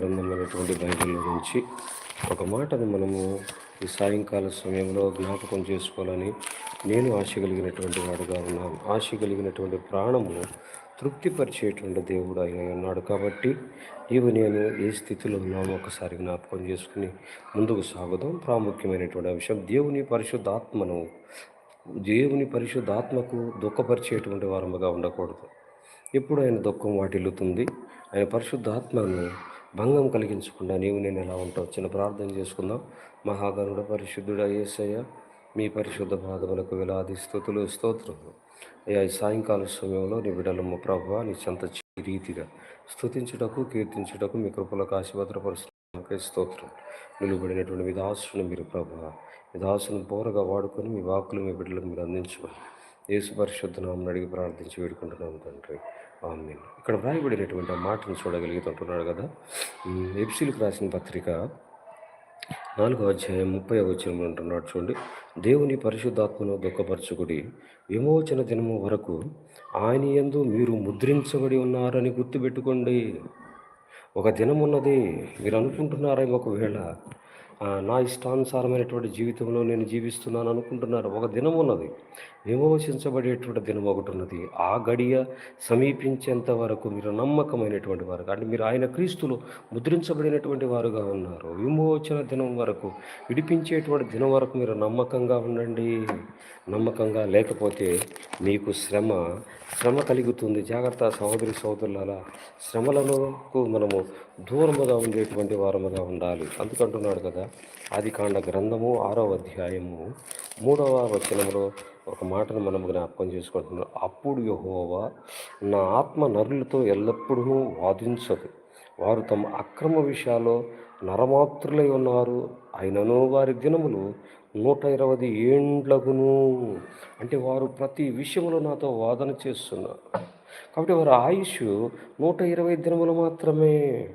గ్రంథమైనటువంటి Bible గురించి ఒక మాటను మనము ఈ సాయంకాల సమయంలో జ్ఞాపకం చేసుకోవాలని నేను ఆశ కలిగినటువంటి వాడుగా ఉన్నాను. ఆశ కలిగినటువంటి ప్రాణము తృప్తిపరిచేటువంటి దేవుడు ఆయన ఉన్నాడు కాబట్టి నీవు నేను ఏ స్థితిలో ఉన్నామో ఒకసారి జ్ఞాపకం చేసుకుని ముందుకు సాగుదాం. ప్రాముఖ్యమైనటువంటి అంశం దేవుని పరిశుద్ధాత్మను దేవుని పరిశుద్ధాత్మకు దుఃఖపరిచేటువంటి వారముగా ఉండకూడదు. ఎప్పుడు ఆయన దుఃఖం వాటిల్లుతుంది? ఆయన పరిశుద్ధాత్మను భంగం కలిగించకుండా నీవు నేను ఎలా ఉంటావు? చిన్న ప్రార్థన చేసుకుందాం. మహాగణుడ పరిశుద్ధుడ యేసయ్య మీ పరిశుద్ధ పాదములకు వేలాది స్థుతులు స్తోత్రములు. అయ్యా ఈ సాయంకాల సమయంలో నీ బిడ్డలమ్మ ప్రభు నీ చెంత రీతిగా స్తుతించుటకు కీర్తించుటకు మీ కృపలకు ఆశీభద్రపరుస్తున్నాకే స్తోత్రం. నిలువబడినటువంటి మీ మీరు ప్రభు మీ దాసును పోరగా వాడుకొని మీ వాకులు మీ బిడ్డలకు మీరు అందించమని యేసు పరిశుద్ధనామని అడిగి ప్రార్థించి వేడుకుంటున్నాం తండ్రి. ఆమెన్ ఇక్కడ వ్రాయబడినటువంటి ఆ మాటను చూడగలుగుతుంటున్నాడు కదా. ఎఫ్సీలకు రాసిన పత్రిక నాలుగో అధ్యాయం ముప్పై వచ్చిన అంటున్నాడు చూడండి. దేవుని పరిశుద్ధాత్మను దుఃఖపరచుకుడి విమోచన దినము వరకు ఆయన యందు మీరు ముద్రించబడి ఉన్నారని గుర్తుపెట్టుకోండి. ఒక దినం ఉన్నది మీరు అనుకుంటున్నారేమో ఒకవేళ నా ఇష్టానుసారమైనటువంటి జీవితంలో నేను జీవిస్తున్నాను అనుకుంటున్నారు. ఒక దినం ఉన్నది. విమోచించబడేటువంటి దినం ఒకటి ఉన్నది. ఆ గడియ సమీపించేంత వరకు మీరు నమ్మకమైనటువంటి వారు అంటే మీరు ఆయన క్రీస్తులు ముద్రించబడినటువంటి వారుగా ఉన్నారు. విమోచన దినం వరకు విడిపించేటువంటి దినం వరకు మీరు నమ్మకంగా ఉండండి. నమ్మకంగా లేకపోతే మీకు శ్రమ శ్రమ కలుగుతుంది. జాగ్రత్త సహోదరి సహోదరుల శ్రమలకు మనము దూరముగా ఉండేటువంటి వారముగా ఉండాలి. అందుకంటున్నాడు కదా ఆదికాండ గ్రంథము ఆరో అధ్యాయము మూడవ వచనంలో ఒక మాటను మనం జ్ఞాపకం చేసుకుంటున్నాం. అప్పుడు యహోవా నా ఆత్మ నరులతో ఎల్లప్పుడూ వాదించదు. వారు తమ అక్రమ విషయాల్లో నరమాత్రులై ఉన్నారు. అయినను వారి దినములు నూట ఇరవై ఏండ్లగును. అంటే వారు ప్రతి విషయంలో నాతో వాదన చేస్తున్నారు. కాబట్టి వారి ఆయుష్ నూట ఇరవై దినములు మాత్రమే.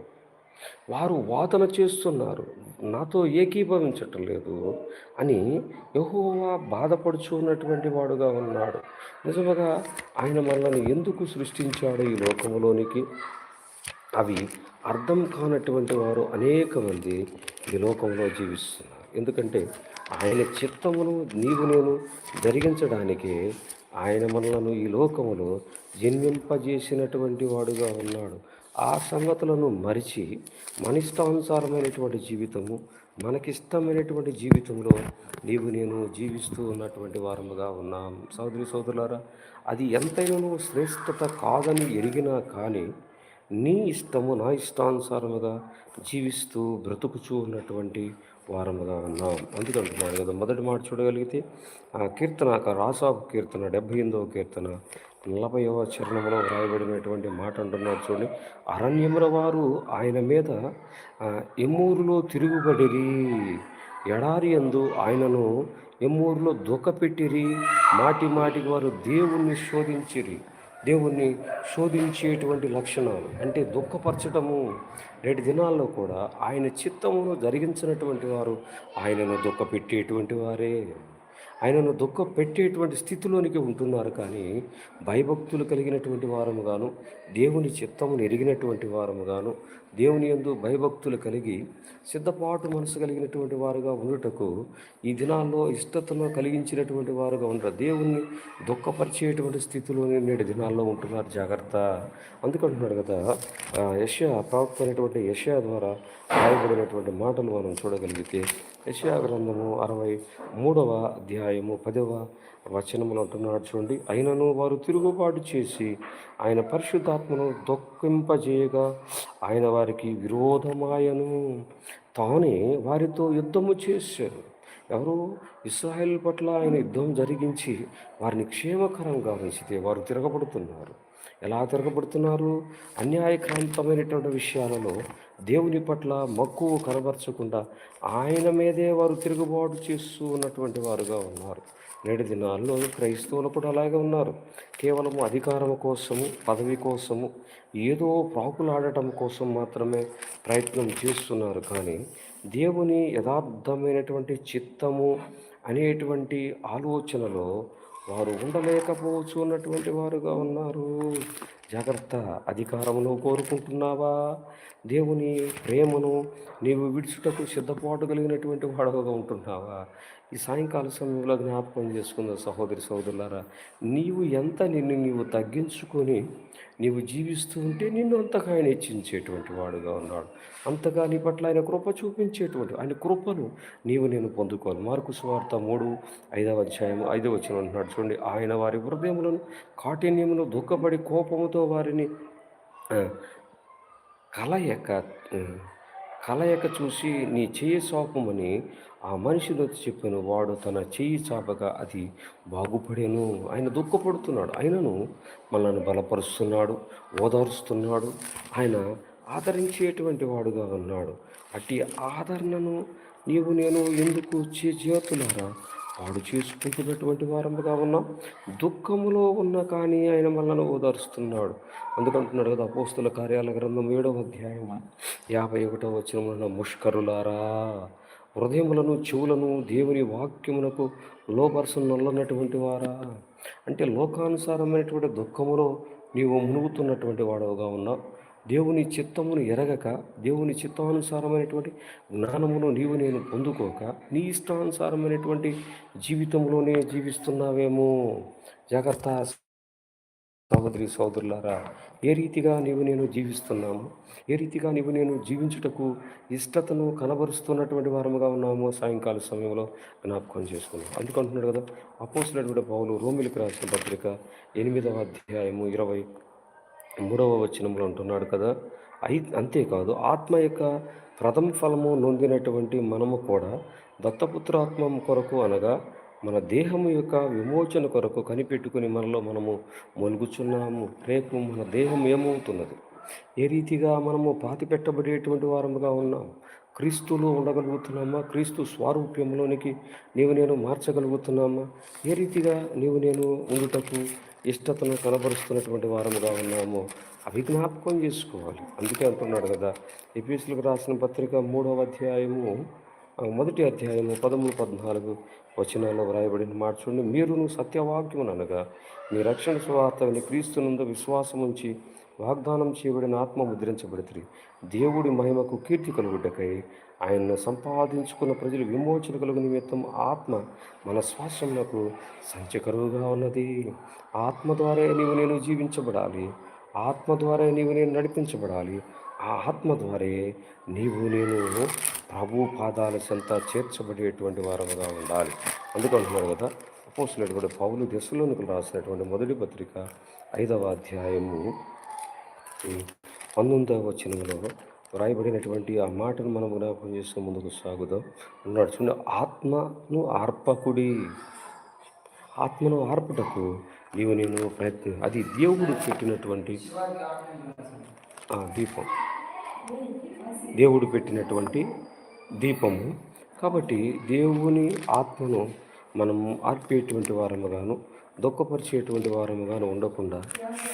వారు వాదన చేస్తున్నారు. నాతో ఏకీభవించటం లేదు అని యెహోవా బాధపడుచున్నటువంటి వాడుగా ఉన్నాడు. నిజముగా ఆయన మనల్ని ఎందుకు సృష్టించాడు ఈ లోకములోనికి? అవి అర్థం కానటువంటి వారు అనేక మంది ఈ లోకంలో జీవిస్తున్నారు. ఎందుకంటే ఆయన చిత్తమును నీవు నేను జరిగించడానికి ఆయన మనలను ఈ లోకములో జన్మింపజేసినటువంటి వాడుగా ఉన్నాడు. ఆ సంగతులను మరిచి మనిష్టానుసారమైనటువంటి జీవితము మనకిష్టమైనటువంటి జీవితంలో నీవు నేను జీవిస్తూ ఉన్నటువంటి వారముగా ఉన్నాం. సోదరి సోదరులారా అది ఎంతైనాను శ్రేష్టత కాదని ఎరిగినా కానీ నీ ఇష్టము నా ఇష్టానుసారముగా జీవిస్తూ బ్రతుకుచూ ఉన్నటువంటి వారముగా ఉన్నాం. అందుకంటున్నాడు కదా మొదటి మాట చూడగలిగితే ఆ కీర్తన ఆ కీర్తన డెబ్భై ఎనిమిదవ కీర్తన నలభైవ చరణంలో వ్రాయబడినటువంటి మాట అంటున్నారు చూడండి. అరణ్యముల వారు ఆయన మీద ఎమ్మూరులో తిరుగుబడిరి. ఎడారి ఎందు ఆయనను ఎమ్మూరులో దుఃఖపెట్టిరి మాటి మాటికి వారు దేవుణ్ణి శోధించిరి. దేవుణ్ణి శోధించేటువంటి లక్షణాలు అంటే దుఃఖపరచటము. నేటి దినాల్లో కూడా ఆయన చిత్తమును జరిగించినటువంటి వారు ఆయనను దుఃఖపెట్టేటువంటి వారే. ఆయనను దుఃఖ పెట్టేటువంటి స్థితిలోనికి ఉంటున్నారు కానీ భయభక్తులు కలిగినటువంటి వారముగాను దేవుని చిత్తమును ఎరిగినటువంటి వారముగాను దేవుని యందు భయభక్తులు కలిగి సిద్ధపాటు మనసు కలిగినటువంటి వారుగా ఉండుటకు ఈ దినాల్లో ఇష్టతను కలిగించినటువంటి వారుగా ఉండరు. దేవుణ్ణి దుఃఖపరిచేటువంటి స్థితిలోనే నేటి దినాల్లో ఉంటున్నారు. జాగ్రత్త. అందుకంటున్నాడు కదా ఆ, ప్రవక్త అనేటువంటి యెషయా ద్వారా రాయబడినటువంటి మాటలు మనం చూడగలిగితే యెషయా గ్రంథము అరవై మూడవ అధ్యాయము పదవ వచనములు అంటున్నాడు చూడండి. అయినను వారు తిరుగుబాటు చేసి ఆయన పరిశుద్ధాత్మను దొక్కింపజేయగా ఆయన వారికి విరోధమాయను. తానే వారితో యుద్ధము చేశారు ఎవరు ఇస్రాయేల్ పట్ల ఆయన యుద్ధం జరిగించి వారిని క్షేమకరంగా ఉంచితే వారు తిరగబడుతున్నారు. ఎలా తిరగబడుతున్నారు? అన్యాయక్రాంతమైనటువంటి విషయాలలో దేవుని పట్ల మక్కువ కనబరచకుండా ఆయన మీదే వారు తిరుగుబాటు చేస్తూ ఉన్నటువంటి వారుగా ఉన్నారు. నేటి దినాల్లో క్రైస్తవులు కూడా అలాగే ఉన్నారు. కేవలము అధికారం కోసము పదవి కోసము ఏదో ప్రాకులాడటం కోసం మాత్రమే ప్రయత్నం చేస్తున్నారు. కానీ దేవుని యథార్థమైనటువంటి చిత్తము అనేటువంటి ఆలోచనలో వారు ఉండలేకపోవచ్చున్నటువంటి వారుగా ఉన్నారు. జాగ్రత్త అధికారమును కోరుకుంటున్నావా? దేవుని ప్రేమను నీవు విడుచుటకు సిద్ధపాటు కలిగినటువంటి వాడుగా ఉంటున్నావా? ఈ సాయంకాల సమయంలో జ్ఞాపకం చేసుకున్న సహోదరి సహోదరులారా? నీవు ఎంత నిన్ను నీవు తగ్గించుకొని నీవు జీవిస్తూ ఉంటే నిన్ను అంతగా ఆయన హెచ్చించేటువంటి వాడుగా ఉన్నాడు. అంతగా నీ పట్ల ఆయన కృప చూపించేటువంటి ఆయన కృపను నీవు నేను పొందుకోవాలి. మార్కు సువార్త మూడు ఐదవ అధ్యాయం ఐదవ వచ్చిన అంటున్నాడు. చూడండి ఆయన వారి హృదయములను కాఠిన్యమును దుఃఖపడి కోపముతో వారిని కలయక కలయక చూసి నీ చెయ్యి చాపమని ఆ మనిషితో చెప్పాను వాడు తన చెయ్యి చాపగా అది బాగుపడేను. ఆయన దుఃఖపడుతున్నాడు. ఆయనను మనల్ని బలపరుస్తున్నాడు ఓదారుస్తున్నాడు. ఆయన ఆదరించేటువంటి వాడుగా ఉన్నాడు. అట్టి ఆదరణను నీవు నేను ఎందుకు చేతులారా పాడు చేసుకుంటున్నటువంటి వారముగా ఉన్నాం. దుఃఖములో ఉన్న కానీ ఆయన మనల్ని ఓదారుస్తున్నాడు. అందుకంటున్నాడు కదా అపోస్తుల కార్యాల గ్రంథం ఏడవ అధ్యాయం యాభై ఒకటో వచ్చిన ముష్కరులారా హృదయములను చెవులను దేవుని వాక్యమునకు లోపరసనొల్లనటువంటి వారా? అంటే లోకానుసారమైనటువంటి దుఃఖములో నీవు మునుగుతున్నటువంటి వాడవుగా ఉన్నావు. దేవుని చిత్తమును ఎరగక దేవుని చిత్తానుసారమైనటువంటి జ్ఞానమును నీవు నేను పొందుకోక నీ ఇష్టానుసారమైనటువంటి జీవితంలోనే జీవిస్తున్నావేమో. జాగ్రత్త సహోదరి సహోదరులారా ఏ రీతిగా నీవు నేను జీవిస్తున్నాము ఏ రీతిగా నీవు నేను జీవించుటకు ఇష్టతను కనబరుస్తున్నటువంటి వారముగా ఉన్నామో సాయంకాల సమయంలో జ్ఞాపకం చేసుకున్నాం అందుకంటున్నాడు కదా అపోసినటువంటి పౌలు రోమిలికి రాసిన పత్రిక ఎనిమిదవ అధ్యాయము ఇరవై మూడవ వచనంలో అంటున్నాడు కదా అయి అంతేకాదు ఆత్మ యొక్క ప్రథమ ఫలము నొందినటువంటి మనము కూడా దత్తపుత్రాత్మ కొరకు అనగా మన దేహము యొక్క విమోచన కొరకు కనిపెట్టుకుని మనలో మనము మొలుగుచున్నాము రేపు మన దేహం ఏమవుతున్నది? ఏ రీతిగా మనము పాతి పెట్టబడేటువంటి వారముగా ఉన్నాం? క్రీస్తులో ఉండగలుగుతున్నామా? క్రీస్తు స్వారూప్యంలోనికి నీవు నేను మార్చగలుగుతున్నామా? ఏ రీతిగా నీవు నేను ఉండుటకు ఇష్టతను కనబరుస్తున్నటువంటి వారముగా ఉన్నాము. అవి జ్ఞాపకం చేసుకోవాలి. అందుకే అంటున్నాడు కదా ఎపిఎస్లకు రాసిన పత్రిక మూడవ అధ్యాయము మొదటి అధ్యాయము పదమూడు పద్నాలుగు వచనాల్లో వ్రాయబడిన మాట చూడండి. మీరును సత్యవాక్యమును అనగా మీ రక్షణ స్వార్థని క్రీస్తునందు విశ్వాసం ఉంచి వాగ్దానం చేయబడిన ఆత్మ ముద్రించబడితే దేవుడి మహిమకు కీర్తి కలుగుటకై ఆయన్ను సంపాదించుకున్న ప్రజలు విమోచన కలుగు నిమిత్తం ఆత్మ మన శ్వాసమునకు సంచకరువుగా ఉన్నది. ఆత్మ ద్వారా నీవు నేను జీవించబడాలి. ఆత్మ ద్వారా నీవు నేను నడిపించబడాలి. ఆ ఆత్మ ద్వారే నీవు నేను ప్రభు పాదాల చెంత చేర్చబడేటువంటి వారముగా ఉండాలి. అందుకంటున్నాడు కదా అపోసినటువంటి పౌలు దశలోనికి రాసినటువంటి మొదటి పత్రిక ఐదవ అధ్యాయము పంతొమ్మిదవ వచనంలో వ్రాయబడినటువంటి ఆ మాటను మనం జ్ఞాపకం చేసుకుని ముందుకు సాగుదాం. అన్నాడు చూడండి ఆత్మను ఆర్పకుడి ఆత్మను ఆర్పుటకు నీవు నేను ప్రయత్నం అది దేవుడు పెట్టినటువంటి దీపం. దేవుడు పెట్టినటువంటి దీపము. కాబట్టి దేవుని ఆత్మను మనం ఆర్పేటువంటి వారముగాను దుఃఖపరిచేటువంటి వారముగాను ఉండకుండా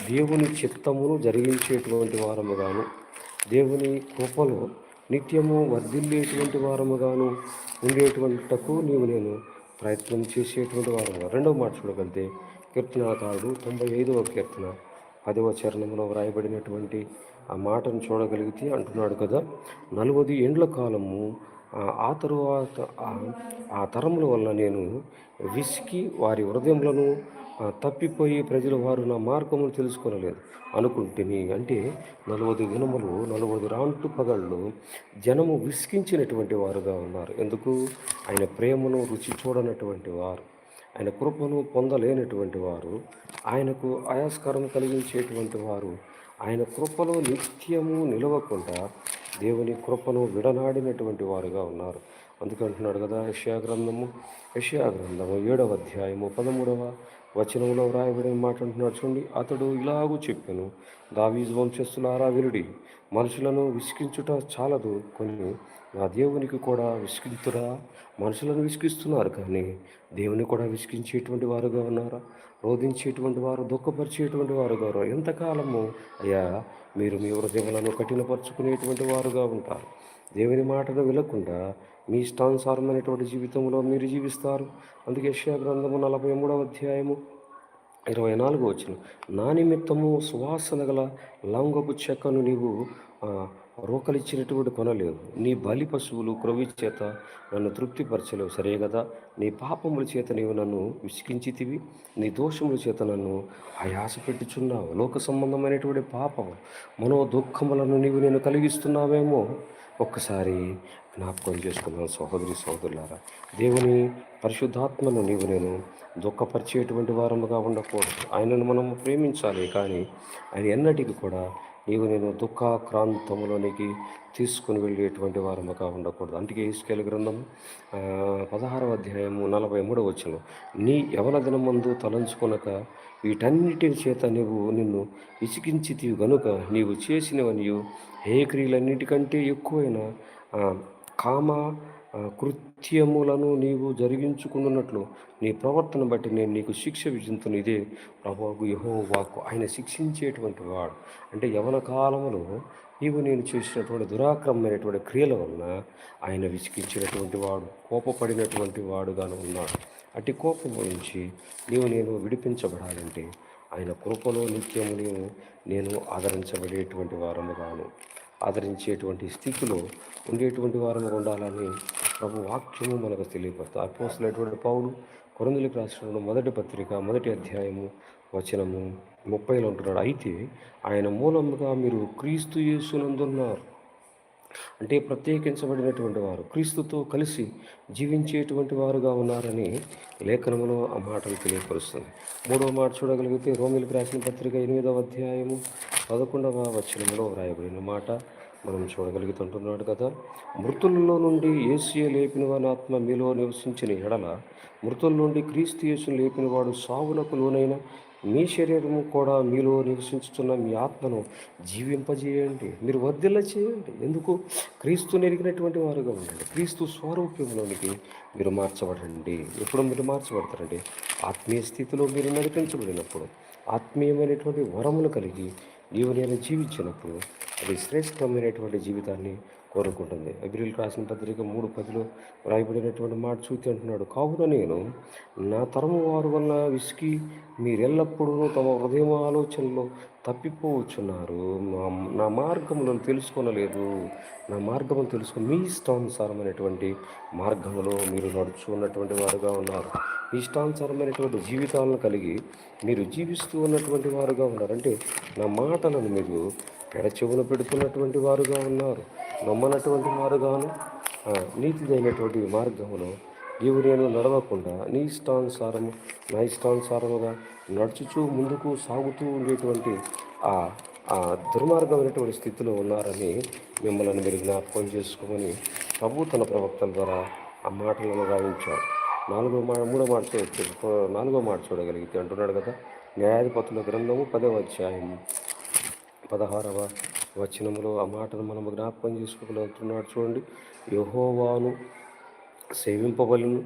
దేవుని చిత్తమును జరిగించేటువంటి వారముగాను దేవుని కృపలో నిత్యము వర్ధిల్లేటువంటి వారముగాను ఉండేటువంటకు నీవు నేను ప్రయత్నం చేసేటువంటి వారముగా. రెండవ మాట చూడగలితే కీర్తనాకారుడు తొంభై ఐదవ కీర్తన పదవ చరణంలో వ్రాయబడినటువంటి ఆ మాటను చూడగలిగితే అంటున్నాడు కదా నలభై ఏండ్ల కాలము ఆ, తరువాత ఆ- తరముల వల్ల నేను విసికి వారి హృదయంలో తప్పిపోయి ప్రజలు వారు నా మార్గమును తెలుసుకోనలేదు. అనుకుంటేని అంటే నలభై దినములు నలభై రాంటు పగళ్ళు జనము విసికించినటువంటి వారుగా ఉన్నారు. ఎందుకు? ఆయన ప్రేమను రుచి చూడనటువంటి వారు. ఆయన కృపను పొందలేనటువంటి వారు. ఆయనకు ఆయాస్కరం కలిగించేటువంటి వారు. ఆయన కృపలో నిత్యము నిలవకుండా దేవుని కృపను విడనాడినటువంటి వారుగా ఉన్నారు. అందుకంటున్నాడు కదా యెషయా గ్రంథము. యెషయా గ్రంథము ఏడవ అధ్యాయము పదమూడవ వచనంలో వ్రాయబడిన మాట అంటున్నాడు. చూడండి అతడు ఇలాగూ చెప్పాను దావీజు వంశస్థులారా వినుడి మనుషులను విసికించుట చాలదు కొన్ని నా దేవునికి కూడా విసిగించురా మనుషులను విసిగిస్తున్నారు కానీ దేవుని కూడా విసిగించేటువంటి వారుగా ఉన్నారా? రోధించేటువంటి వారు దుఃఖపరిచేటువంటి వారుగా ఉన్నారు? ఎంతకాలము అయ్యా మీరు మీ హృదయములను కఠినపరుచుకునేటువంటి వారుగా ఉంటారు? దేవుని మాటను వినకుండా మీ ఇష్టానుసారమైనటువంటి జీవితంలో మీరు జీవిస్తారు. అందుకే యశ్యా గ్రంథము నలభై మూడవ అధ్యాయము ఇరవై నాలుగు వచ్చిన నా నిమిత్తము సువాసన గల లవంగపు చెక్కను నీవు రోకలిచ్చినటువంటి కొనలేవు. నీ బలి పశువులు క్రొవి చేత నన్ను తృప్తిపరచలేవు. సరే కదా? నీ పాపముల చేత నీవు నన్ను విసికించితివి నీ దోషముల చేత నన్ను ఆయాస పెట్టుచున్నావు. లోక సంబంధమైనటువంటి పాపం మనో దుఃఖములను నీవు నేను కలిగిస్తున్నావేమో? ఒక్కసారి జ్ఞాపకం చేసుకున్నాను సహోదరి సహోదరులారా. దేవుని పరిశుద్ధాత్మను నీవు నేను దుఃఖపరిచేటువంటి వారముగా ఉండకూడదు. ఆయనను మనం ప్రేమించాలి కానీ ఆయన ఎన్నటికీ కూడా నీవు నేను దుఃఖాక్రాంతములోనికి తీసుకుని వెళ్ళేటువంటి వారముగా ఉండకూడదు. అందుకే ఇసుకెళ్ళ గ్రంథం పదహారవ అధ్యాయము నలభై మూడవ వచ్చిన నీ యవన దినమందు తలంచుకొనక వీటన్నిటి చేత నీవు నిన్ను ఇసికించితివి గనుక నీవు చేసినవనియు ఏ క్రియలన్నిటికంటే ఎక్కువైన కామ కృత్యములను నీవు జరిగించుకున్నట్లు నీ ప్రవర్తన బట్టి నేను నీకు శిక్ష విధింతును ఇదే ప్రభాకు యహో వాక్కు ఆయన శిక్షించేటువంటి వాడు. అంటే యవన కాలంలో నీవు నేను చేసినటువంటి దురాక్రమమైనటువంటి క్రియల వలన ఆయన విసిగించినటువంటి వాడు కోపపడినటువంటి వాడుగాను ఉన్నాడు. అట్టి కోపం నుంచి నీవు నేను విడిపించబడాలంటే ఆయన కృపలో నిత్యము నేను ఆదరించబడేటువంటి వారముగాను. ఆదరించేటువంటి స్థితిలో ఉండేటువంటి వారంగా ఉండాలని ప్రభు వాక్యము మనకు తెలియపడుతుంది అపోసలైనటువంటి పౌలు కొరందులకు రాసిన మొదటి పత్రిక మొదటి అధ్యాయము వచనము ముప్పైలో ఉంటున్నాడు. అయితే ఆయన మూలముగా మీరు క్రీస్తు యేసునందున్నారు. అంటే ప్రత్యేకించబడినటువంటి వారు క్రీస్తుతో కలిసి జీవించేటువంటి వారుగా ఉన్నారని లేఖనములో ఆ మాటలు తెలియపరుస్తుంది. మూడవ మాట చూడగలిగితే రోమిలకు రాసిన పత్రిక ఎనిమిదవ అధ్యాయము పదకొండవ వచనంలో వ్రాయబడిన మాట మనం చూడగలుగుతుంటున్నాడు కదా. మృతుల్లో నుండి ఏసియ లేపిన వాని ఆత్మ మీలో నివసించిన ఎడల మృతుల నుండి క్రీస్తు యేసును లేపిన వాడు సావులకు లోనైన మీ శరీరము కూడా మీలో నివసించుతున్న మీ ఆత్మను జీవింపజేయండి. మీరు వర్ధిల్ల చేయండి. ఎందుకు? క్రీస్తు నెరిగినటువంటి వారుగా ఉండండి. క్రీస్తు స్వరూప్యంలోనికి మీరు మార్చబడండి. ఎప్పుడు మీరు మార్చబడతారండి? ఆత్మీయ స్థితిలో మీరు నడిపించబడినప్పుడు ఆత్మీయమైనటువంటి వరములు కలిగి నీవు నేను జీవించినప్పుడు అది శ్రేష్టమైనటువంటి జీవితాన్ని కోరుకుంటుంది. అబ్రిల్ రాసిన పత్రిక మూడు పదిలో వ్రాయబడినటువంటి మాట చూతి అంటున్నాడు కావున నేను నా తరము వారు వల్ల విసికి మీరెల్లప్పుడూ తమ హృదయం ఆలోచనలో తప్పిపోవచ్చున్నారు. నా మార్గములను తెలుసుకొనలేదు. నా మార్గమును తెలుసుకొని మీ ఇష్టానుసారమైనటువంటి మార్గంలో మీరు నడుచుకున్నటువంటి వారుగా ఉన్నారు. ఇష్టానుసారమైనటువంటి జీవితాలను కలిగి మీరు జీవిస్తూ ఉన్నటువంటి వారుగా ఉన్నారు. అంటే నా మాటలను మీరు పెడచెవున పెడుతున్నటువంటి వారుగా ఉన్నారు? నమ్మనటువంటి వారుగాను నీతిదైనటువంటి మార్గమును నీవు నేను నడవకుండా నీ ఇష్టానుసారము నా ఇష్టానుసారముగా నడుచుచూ ముందుకు సాగుతూ ఉండేటువంటి ఆ ఆ దుర్మార్గమైనటువంటి స్థితిలో ఉన్నారని మిమ్మల్ని మీరు జ్ఞాపకం చేసుకోమని ప్రభు తన ప్రవక్తల ద్వారా ఆ మాటలను గావించాడు నాలుగో మాట మూడో మాట నాలుగో మాట చూడగలిగితే అంటున్నాడు కదా. న్యాయాధిపతుల గ్రంథము పదవ అధ్యాయం పదహారవ వచనములో ఆ మాటను మనము జ్ఞాపకం చేసుకోగలుగుతున్నాడు చూడండి. యహోవాను సేవింపబలను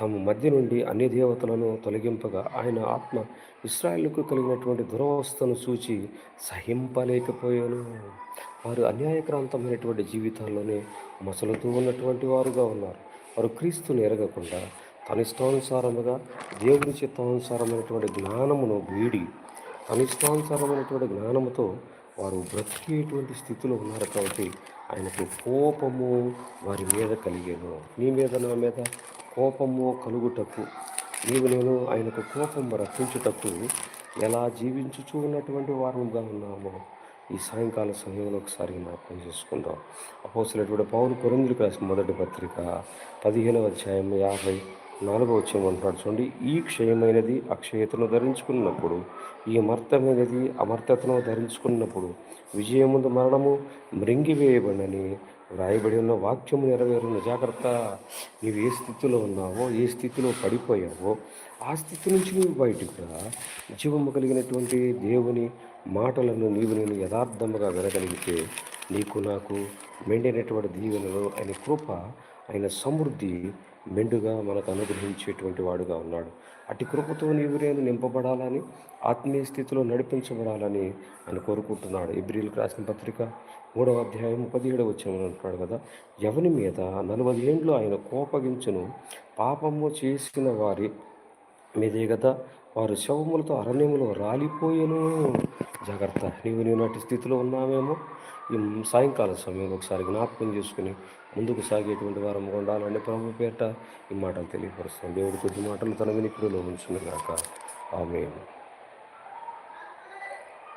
తమ మధ్య నుండి అన్ని దేవతలను తొలగింపగా ఆయన ఆత్మ ఇస్రాయేల్కు కలిగినటువంటి దురవస్థను చూచి సహింపలేకపోయాను. వారు అన్యాయక్రాంతమైనటువంటి జీవితాల్లోనే మసలుతూ ఉన్నటువంటి వారుగా ఉన్నారు. వారు క్రీస్తుని ఎరగకుండా తన ఇష్టానుసారముగా దేవుని చిత్తానుసారమైనటువంటి జ్ఞానమును వీడి తన ఇష్టానుసారమైనటువంటి జ్ఞానముతో వారు బ్రతికేటువంటి స్థితిలో ఉన్నారు కాబట్టి ఆయనకు కోపము వారి మీద కలిగేను. నీ మీద నా మీద కోపము కలుగుటకు నీవు నేను ఆయనకు కోపం రప్పించుటకు ఎలా జీవించుచూ ఉన్నటువంటి వారముగా ఉన్నామో? ఈ సాయంకాల సమయంలో ఒకసారి జ్ఞాపకం చేసుకుందాం. అపోసినటువంటి పౌరు కొరిందులకు రాసిన మొదటి పత్రిక పదిహేనవ అధ్యాయం యాభై నాలుగో వచ్చే అంటున్నాడు చూడండి ఈ క్షయమైనది అక్షయతను ధరించుకున్నప్పుడు ఈ అమర్తమైనది అమర్తతను ధరించుకున్నప్పుడు విజయముందు మరణము మృంగివేయబడని వ్రాయబడి ఉన్న వాక్యము నెరవేరున్న జాగ్రత్త నీవు ఏ స్థితిలో ఉన్నావో ఏ స్థితిలో పడిపోయావో ఆ స్థితి నుంచి నీవు బయటకు రా. జీవము కలిగినటువంటి దేవుని మాటలను నీవు నేను యథార్థముగా వినగలిగితే నీకు నాకు మెండైనటువంటి దీవెనలు ఆయన కృప ఆయన సమృద్ధి మెండుగా మనకు అనుగ్రహించేటువంటి వాడుగా ఉన్నాడు. అటు కృపతో నీవు నేను నింపబడాలని ఆత్మీయ స్థితిలో నడిపించబడాలని ఆయన కోరుకుంటున్నాడు. ఇబ్రిల్ రాసిన పత్రిక మూడవ అధ్యాయం పదిహేడవ వచ్చామని అంటున్నాడు కదా ఎవని మీద నలభై ఏండ్లు ఆయన కోపగించును. పాపము చేసిన వారి మీదే కదా వారు శవములతో అరణ్యములో రాలిపోయేను. జాగ్రత్త. నీవు నీవు నాటి స్థితిలో ఉన్నామేమో ఈ సాయంకాల సమయంలో ఒకసారి జ్ఞాపకం చేసుకుని ముందుకు సాగేటువంటి వారం ఉండాలని ప్రభు పేట ఈ మాటలు తెలియపరుస్తాం. దేవుడు కొద్ది మాటలు తన వినికిడిలో ఉంచును గాక. ఆమె